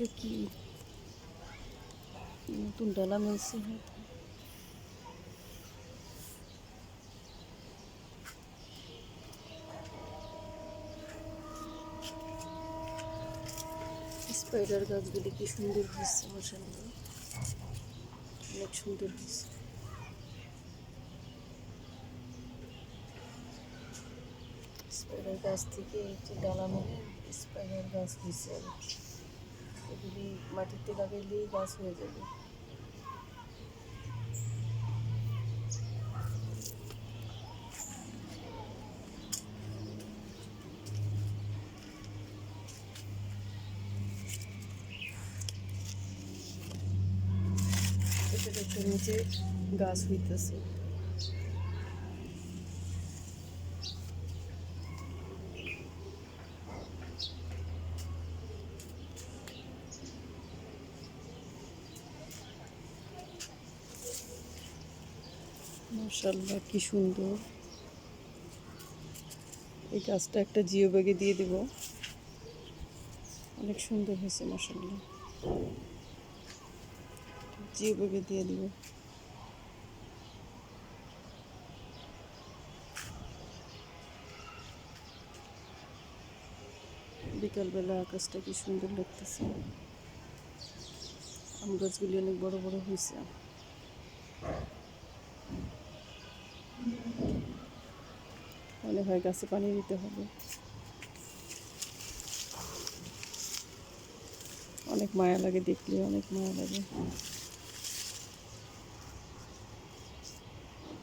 এটা কি নতুন ডালা মিলছে হয়তো স্পাইডার গাছগুলি কি সুন্দর হয়েছে মাসাল্লাহ অনেক সুন্দর হয়েছে স্পাইডার গাছ থেকে এই যে ডালা মেলে স্পাইডার গাছ হয়েছে আর কি। এগুলি মাটিতে লাগাইলেই গাছ হয়ে যাবে। নিচে গাছ হইতেছে। মার্শাল্লাহ কি সুন্দর। এই গাছটা একটা জিও ব্যাগে দিয়ে দেব। অনেক সুন্দর হয়েছে মার্শাল্লাহ জিও ব্যাগে দিয়ে দিব। বিকালবেলা আকাশটা কি সুন্দর লাগতেছে। আম গাছগুলি অনেক বড় বড় হয়েছে। মনে হয় গাছে পানি দিতে হবে। অনেক মায়া লাগে দেখলে অনেক মায়া লাগে।